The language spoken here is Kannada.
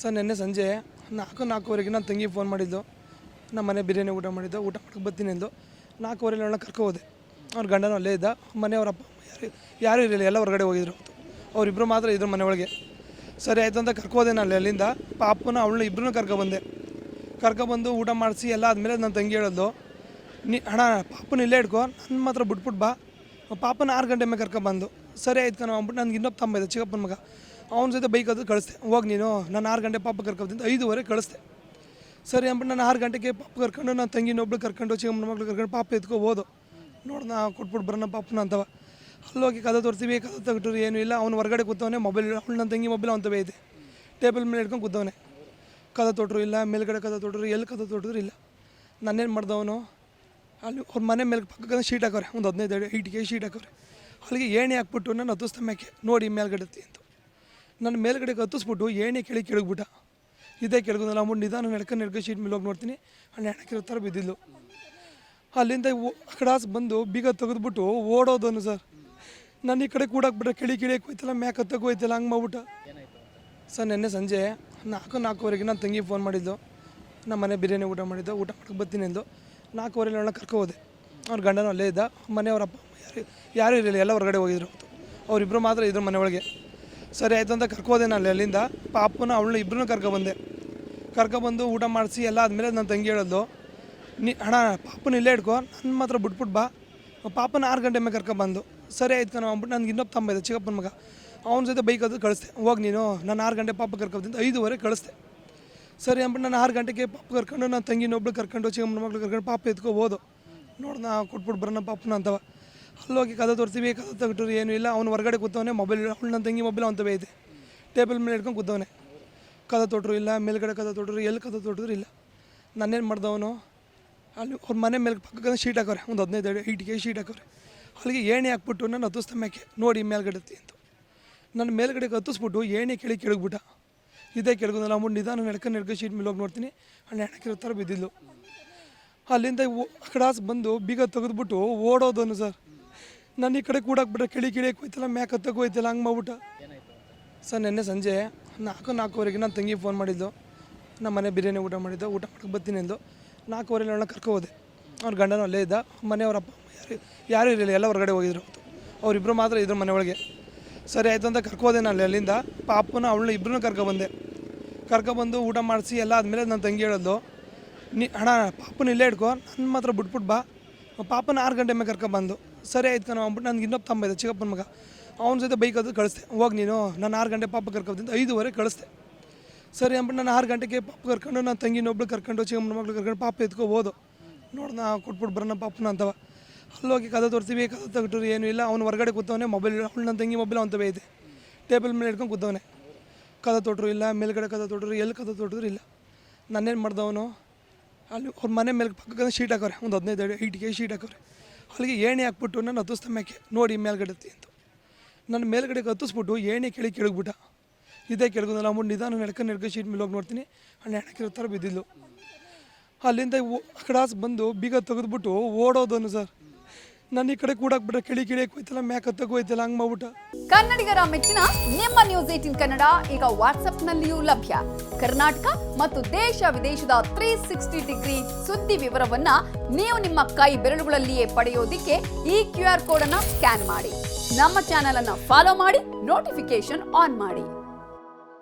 ಸರ್, ನಿನ್ನೆ ಸಂಜೆ ನಾಲ್ಕು, ನಾಲ್ಕೂವರೆಗೆ ನನ್ನ ತಂಗಿ ಫೋನ್ ಮಾಡಿದ್ದು. ನಮ್ಮ ಮನೆ ಬಿರಿಯಾನಿ ಊಟ ಮಾಡಿದ್ದು, ಊಟ ಮಾಡಕ್ಕೆ ಬರ್ತೀನಿ ಎಂದು. ನಾಲ್ಕೂವರೆ ಅವಳನ್ನ ಕರ್ಕೊ ಹೋದೆ. ಅವ್ರ ಗಂಡನೂ ಅಲ್ಲೇ ಇದ್ದ. ಮನೆಯವ್ರ ಅಪ್ಪ ಯಾರು, ಯಾರೂ ಇರಲಿಲ್ಲ. ಎಲ್ಲ ಹೊರಗಡೆ ಹೋಗಿದ್ರು ಅವತ್ತು. ಅವರಿಬ್ಬರು ಮಾತ್ರ ಇದ್ರು ಮನೆ ಒಳಗೆ. ಸರಿ ಆಯಿತು ಅಂತ ಹೋದೆ ನಾನು ಅಲ್ಲಿಂದ. ಪಾಪನ ಅವಳನ್ನ ಇಬ್ಬರನ್ನೂ ಕರ್ಕೊಬಂದೆ ಕರ್ಕೊಬಂದು ಊಟ ಮಾಡಿಸಿ ಎಲ್ಲ ಆದಮೇಲೆ ನನ್ನ ತಂಗಿ ಹೇಳೋದು, ನೀ, ಅಣ್ಣ, ಪಾಪನ ಇಲ್ಲೇ ಇಟ್ಕೋ. ನನ್ನ ಮಾತ್ರ ಬಿಟ್ಬಿಟ್ಟು ಬಾ. ಪಾಪನ ಆರು ಗಂಟೆ ಮೇಲೆ ಕರ್ಕೊಬಂದು ಸರಿ ಆಯ್ತು ಕಣೋ. ಅಂದ್ಬಿಟ್ಟು, ನನಗೆ ಇನ್ನೊಬ್ಬ ತಮ್ಮ ಇದೆ, ಚಿಕ್ಕಪ್ಪನ ಮಗ. ಅವನ ಜೊತೆ ಬೈಕ್ ಅದು ಕಳಿಸ್ದೆ. ಹೋಗಿ ನೀನು, ನಾನು ಆರು ಗಂಟೆ ಪಾಪ ಕರ್ಕೊಬಂದು ಐದುವರೆ ಕಳಿಸ್ದೆ. ಸರಿ ಅಂದ್ಬಿಟ್ಟು ನಾನು ಆರು ಗಂಟೆಗೆ ಪಾಪ ಕರ್ಕೊಂಡು ನನ್ನ ತಂಗಿನೊಬ್ಳು ಕರ್ಕೊಂಡು, ಚಿಕ್ಕಮ್ಮನ ಮಗಳು ಕರ್ಕೊಂಡು ಪಾಪ ಎತ್ಕೊ ಹೋದು ನೋಡ್, ನಾ ಕೊಟ್ಬಿಟ್ಟು ಬರೋಣ ಪಾಪನ ಅಂತವ. ಅಲ್ಲೋಗಿ ಕದ ತೋರಿಸ್ತೀವಿ, ಕದ ತೆಗಿಟ್ರು ಏನೂ ಇಲ್ಲ. ಅವ್ನು ಹೊರಗಡೆ ಕೂತವನೆ ಮೊಬೈಲ್ ಅವ್ಳು ನನ್ನ ತಂಗಿ ಮೊಬೈಲ್ ಅವನ ಐತೆ ಟೇಬಲ್ ಮೇಲೆ ಇಟ್ಕೊಂಡು ಕೂತವನೆ. ಕದ ತೊಟ್ರು ಇಲ್ಲ, ಮೇಲ್ಗಡೆ ಕದ ತೊಟ್ರು, ಎಲ್ಲಿ ಕದ ತೊಟ್ರು ಇಲ್ಲ. ನಾನೇನು ಮಾಡ್ದವನು ಅಲ್ಲಿ ಅವ್ರ ಮನೆ ಮೇಲೆ ಪಕ್ಕದ ಶೀಟ್ ಹಾಕೋರೆ ಒಂದು ಹದಿನೈದು ಐಟಿಗೆ ಶೀಟ್ ಹಾಕೋರೆ ಅಲ್ಲಿಗೆ ಏಣಿ ಹಾಕ್ಬಿಟ್ಟು ನಾನು ಹತ್ತು ನೋಡಿ ಮೇಲ್ಗಡೆ ಅಂತ. ನನ್ನ ಮೇಲ್ಗಡೆ ಹತ್ತಿಸ್ಬಿಟ್ಟು ಏಣಿ ಕೇಳಿ ಕೇಳಿಬಿಟ್ಟ. ಇದೇ ಕೆಳಗುದಲ್ಲ ಅಂದ್ಬಿಟ್ಟು ನಿಧಾನ ನಡ್ಕೊಂಡು ನಡ್ಕೊಂಡು ಶೀಟ್ ಮೇಲೆ ಹೋಗಿ ನೋಡ್ತೀನಿ. ಅಲ್ಲಿ ಹೆಣಕಿರೋ ಥರ ಬಿದ್ದಿದ್ಲು. ಅಲ್ಲಿಂದ ಕಡಾಸ್ ಬಂದು ಬೀಗ ತೆಗೆದ್ಬಿಟ್ಟು ಓಡೋದನು ಸರ್. ನಾನು ಈ ಕಡೆ ಕೂಡಕ್ಕೆ ಬಿಟ್ರೆ ಕೆಳಿ ಕಿಳಿಯಕ್ಕೆ ಹೋಯ್ತಲ್ಲ, ಮ್ಯಾಕ್ ಹತ್ತಕ್ಕೆ ಹೋಯ್ತಲ್ಲ, ಹಂಗೆ ಮಾಡ್ಬಿಟ್ಟು. ಸರ್, ನಿನ್ನೆ ಸಂಜೆ ನಾಲ್ಕು, ನಾಲ್ಕೂವರೆಗೆ ನಾನು ತಂಗಿ ಫೋನ್ ಮಾಡಿದ್ದು. ನಮ್ಮ ಮನೆ ಬಿರಿಯಾನಿ ಊಟ ಮಾಡಿದ್ದು. ಊಟ ಮಾಡಕ್ಕೆ ಬರ್ತೀನಿ ಎಂದು ನಾಲ್ಕೂವರೆ ಅವಳನ್ನ ಕರ್ಕೊ ಹೋದೆ. ಅವ್ರ ಗಂಡನೂ ಅಲ್ಲೇ ಇದ್ದ. ಮನೆಯವ್ರ ಅಪ್ಪ ಯಾರು ಯಾರೂ ಇರಲಿಲ್ಲ, ಎಲ್ಲ ಹೊರಗಡೆ ಹೋಗಿದ್ರು. ಅವರಿಬ್ಬರು ಮಾತ್ರ ಇದ್ರು ಮನೆ ಸರಿ, ಆಯಿತು ಅಂತ ಕರ್ಕೋದೆ ನಾನು ಅಲ್ಲಿಂದ. ಪಾಪನ ಅವಳನ್ನ ಇಬ್ಬರನ್ನೂ ಕರ್ಕೊಬಂದೆ. ಕರ್ಕೊಬಂದು ಊಟ ಮಾಡಿಸಿ ಎಲ್ಲ ಆದಮೇಲೆ ನನ್ನ ತಂಗಿ ಹೇಳೋದು, ನೀ ಅಣ್ಣ, ಪಾಪನ ಇಲ್ಲೇ ಇಟ್ಕೋ ನನ್ನ ಮಾತ್ರ ಬಿಟ್ಬಿಟ್ಟು ಬಾ. ಪಾಪನ ಆರು ಗಂಟೆ ಮೇಲೆ ಕರ್ಕೊಬಂದು, ಸರಿ, ಆಯ್ತು ನಾನು ಅಂದ್ಬಿಟ್ಟು ನನಗೆ ಇನ್ನೊಬ್ಬ ತಮ್ಮ ಇದೆ, ಚಿಕ್ಕಪ್ಪನ ಮಗ. ಅವನ ಜೊತೆ ಬೈಕ್ ಅದು ಕಳಿಸ್ದೆ. ಹೋಗಿ ನೀನು, ನಾನು ಆರು ಗಂಟೆ ಪಾಪ ಕರ್ಕೊಬಂದು ಐದುವರೆ ಕಳಿಸ್ದೆ. ಸರಿ ಅಂದ್ಬಿಟ್ಟು ನಾನು ಆರು ಗಂಟೆಗೆ ಪಾಪ ಕರ್ಕೊಂಡು ನನ್ನ ತಂಗಿನೊಬ್ಳು ಕರ್ಕೊಂಡು, ಚಿಕ್ಕಮ್ಮನ ಮಗಳು ಕರ್ಕೊಂಡು ಪಾಪ ಎತ್ಕೋ ಹೋದು. ನಾ ಕೊಟ್ಬಿಟ್ಟು ಬರೋಣ ಪಾಪನ ಅಂತವ. ಅಲ್ಲೋಗಿ ಕದ ತೋರಿಸಿ ಕದ ತೆಗಿಟ್ರು ಏನೂ ಇಲ್ಲ. ಅವ್ನು ಹೊರಗಡೆ ಕೂತವನೇ, ಮೊಬೈಲ್ ಅವ್ಳು ನನ್ನ ತಂಗಿ ಮೊಬೈಲ್ ಅವನ ಐತೆ ಟೇಬಲ್ ಮೇಲೆ ಇಟ್ಕೊಂಡು ಕೂತವನೆ. ಕದ ತೊಟ್ರು ಇಲ್ಲ, ಮೇಲ್ಗಡೆ ಕದ ತೊಟ್ರು, ಎಲ್ಲಿ ಕದ ತೊಟ್ಟರು ಇಲ್ಲ. ನಾನೇನು ಮಾಡ್ದವನು? ಅಲ್ಲಿ ಅವ್ರ ಮನೆ ಮೇಲೆ ಪಕ್ಕದ ಶೀಟ್ ಹಾಕೋರೆ ಒಂದು ಹದಿನೈದು ಅಡಿ ಕೆ ಶೀಟ್ ಹಾಕೋರೆ ಅಲ್ಲಿಗೆ ಏಣಿ ಹಾಕ್ಬಿಟ್ಟು ನಾನು ಹತ್ತಿಸ್ತ ಮೇಕೆ ನೋಡಿ ಮೇಲ್ಗಡೆ ಅಂತ. ನನ್ನ ಮೇಲ್ಗಡೆಗೆ ಹತ್ತಿಸ್ಬಿಟ್ಟು ಏಣಿ ಕೇಳಿ ಕೆಳಗ್ಬಿಟ್ಟ ಇದೇ ಕೆಳಗೋದಲ್ಲ ಅಮ್ಮ ನಿಧಾನ ನಡ್ಕೊಂಡು ನಡ್ಕೊಂಡು ಶೀಟ್ ಮೇಲೆ ಹೋಗಿ ನೋಡ್ತೀನಿ. ಅಲ್ಲಿ ಹೆಣಕಿರೋ ಥರ ಬಿದ್ದಿದ್ದು ಅಲ್ಲಿಂದ ಕಡಾಸ್ ಬಂದು ಬೀಗ ತೆಗೆದ್ಬಿಟ್ಟು ಓಡೋದನು ಸರ್. ನಾನು ಈ ಕಡೆ ಕೂಡಕ್ಕೆ ಬಿಟ್ರೆ ಕಿಳಿ ಕಿಳಿಯಕ್ಕೆ ಹೋಯ್ತಲ್ಲ ಮ್ಯಾಕ್ ಹತ್ತಕ್ಕೆ ಹೋಯ್ತಲ್ಲ, ಹಂಗೆ ಮಾಡ್ಬಿಟ್ಟ. ಸರ್, ನಿನ್ನೆ ಸಂಜೆ ನಾಲ್ಕು, ನಾಲ್ಕೂವರೆಗೆ ನನ್ನ ತಂಗಿ ಫೋನ್ ಮಾಡಿದ್ದು. ನಮ್ಮ ಮನೆ ಬಿರಿಯಾನಿ ಊಟ ಮಾಡಿದ್ದು, ಊಟ ಮಾಡಕ್ಕೆ ಬರ್ತೀನಿ ಎಂದು ನಾಲ್ಕೂವರೆ ಅವಳನ್ನ ಹೋದೆ. ಅವ್ರ ಗಂಡನೂ ಅಲ್ಲೇ ಇದ್ದ. ಮನೆಯವ್ರ ಅಪ್ಪ ಯಾರು, ಯಾರೂ ಇರಲಿಲ್ಲ, ಎಲ್ಲ ಹೊರಗಡೆ ಹೋಗಿದ್ರು ಅವತ್ತು. ಅವರಿಬ್ಬರು ಮಾತ್ರ ಇದ್ರು ಒಳಗೆ. ಸರಿ, ಆಯಿತು ಅಂತ ಕರ್ಕೋದೆ ನಾನು ಅಲ್ಲಿಂದ. ಪಾಪನ ಅವಳನ್ನ ಇಬ್ಬರನ್ನೂ ಕರ್ಕೊಬಂದೆ ಕರ್ಕೊಬಂದು ಊಟ ಮಾಡಿಸಿ ಎಲ್ಲ ಆದಮೇಲೆ ನನ್ನ ತಂಗಿ ಹೇಳೋದು ನೀ, ಅಣ್ಣ, ಪಾಪನ ಇಲ್ಲೇ ಇಟ್ಕೋ. ನನ್ನ ಮಾತ್ರ ಬಿಟ್ಬಿಟ್ಟು ಬಾ. ಪಾಪನ ಆರು ಗಂಟೆ ಮೇಲೆ ಕರ್ಕೊಬಂದು ಸರಿ ಆಯ್ತು ಕಣ, ಅಂದ್ಬಿಟ್ಟು ನನಗೆ ಇನ್ನೊಬ್ಬ ತಮ್ಮ ಇದೆ, ಚಿಕ್ಕಪ್ಪನ ಮಗ. ಅವನ ಜೊತೆ ಬೈಕ್ ಅದು ಕಳಿಸ್ದೆ. ಹೋಗಿ ನೀನು, ನಾನು ಆರು ಗಂಟೆ ಪಾಪ ಕರ್ಕೊಬಂದು ಐದುವರೆ ಕಳಿಸ್ದೆ. ಸರಿ ಅಂದ್ಬಿಟ್ಟು ನಾನು ಆರು ಗಂಟೆಗೆ ಪಾಪ ಕರ್ಕೊಂಡು ನನ್ನ ತಂಗಿನೊಬ್ಳು ಕರ್ಕೊಂಡು, ಚಿಕ್ಕಮ್ಮನ ಮಗಳು ಕರ್ಕೊಂಡು ಪಾಪ ಎತ್ಕೊ ಹೋದು. ನೋಡ್ ನಾ ಕೊಟ್ಬಿಟ್ಟು ಬರೋಣ ಪಾಪನ ಅಂತವ. ಅಲ್ಲೋಗಿ ಕದ ತೋರಿಸ್ತೀವಿ ಕದ ತೆಗಿಟ್ರು ಏನೂ ಇಲ್ಲ. ಅವ್ನು ಹೊರಗಡೆ ಕೂತವನೆ ಮೊಬೈಲ್ ಅವ್ಳು ನನ್ನ ತಂಗಿ ಮೊಬೈಲ್ ಅಂತ ಐತೆ. ಟೇಬಲ್ ಮೇಲೆ ಹಿಡ್ಕೊಂಡು ಕೂತವನೆ. ಕದ ತೊಟ್ರು ಇಲ್ಲ, ಮೇಲ್ಗಡೆ ಕದ ತೊಟ್ರು ಎಲ್ಲಿ ಕದ ತೊಟ್ಟಿದ್ರು ಇಲ್ಲ. ನಾನೇನು ಮಾಡ್ದವನು? ಅಲ್ಲಿ ಅವ್ರ ಮನೆ ಮೇಲೆ ಪಕ್ಕದ ಶೀಟ್ ಹಾಕೋರೆ, ಒಂದು ಹದಿನೈದು ಅಡಿ ಈಟಿಗೆ ಶೀಟ್ ಹಾಕೋರೆ. ಅಲ್ಲಿಗೆ ಏಣಿ ಹಾಕ್ಬಿಟ್ಟು ನಾನು ಹತ್ತಿಸ್ತ ಮೇಕೆ ನೋಡಿ ಮೇಲ್ಗಡೆ ಅಂತ. ನನ್ನ ಮೇಲ್ಗಡೆಗೆ ಹತ್ತಿಸ್ಬಿಟ್ಟು ಏಣಿ ಕೆಳಗೆ ಕೆಳಗ್ಬಿಟ್ಟ ಇದೇ ಕೆಳಗುದಲ್ಲ ಅಂದ್ಬಿಟ್ಟು ನಿಧಾನ ನಡ್ಕೊಂಡು ನಡ್ಕೊಂಡು ಶೀಟ್ ಮೇಲೆ ಹೋಗಿ ನೋಡ್ತೀನಿ. ಅಲ್ಲಿ ಹೆಣಕಿರೋ ಥರ ಬಿದ್ದಿದ್ದು ಅಲ್ಲಿಂದ ಆ ಕಡೆ ಆಚೆ ಬಂದು ಬೀಗ ತೆಗೆದ್ಬಿಟ್ಟು ಓಡೋದನು ಸರ್. ನಾನು ಈ ಕಡೆ ಕೂಡಕ್ ಬಿಡ ಕೆಳಿ ಕಿಳಿ ಹೋಯ್ತಲ್ಲ, ಮ್ಯಾಕ್ ಹತ್ತಕ್ಕೆ ಹೋಯ್ತಲ್ಲ, ಹಂಗ್ ಮಾಡ್ಬಿಟ್ಟ. ಕನ್ನಡಿಗರ ಮೆಚ್ಚಿನ ನಿಮ್ಮ ನ್ಯೂಸ್ ಏಟಿನ್ ಕನ್ನಡ ಈಗ ವಾಟ್ಸ್ಆಪ್ನಲ್ಲಿಯೂ ಲಭ್ಯ. ಕರ್ನಾಟಕ ಮತ್ತು ದೇಶ ವಿದೇಶದ ತ್ರೀ ಸಿಕ್ಸ್ಟಿ ಡಿಗ್ರಿ ಸುದ್ದಿ ವಿವರವನ್ನ ನೀವು ನಿಮ್ಮ ಕೈ ಬೆರಳುಗಳಲ್ಲಿಯೇ ಪಡೆಯೋದಿಕ್ಕೆ ಈ ಕ್ಯೂ ಆರ್ ಕೋಡ್ ಅನ್ನ ಸ್ಕ್ಯಾನ್ ಮಾಡಿ. ನಮ್ಮ ಚಾನೆಲ್ ಅನ್ನ ಫಾಲೋ ಮಾಡಿ ನೋಟಿಫಿಕೇಶನ್ ಆನ್ ಮಾಡಿ.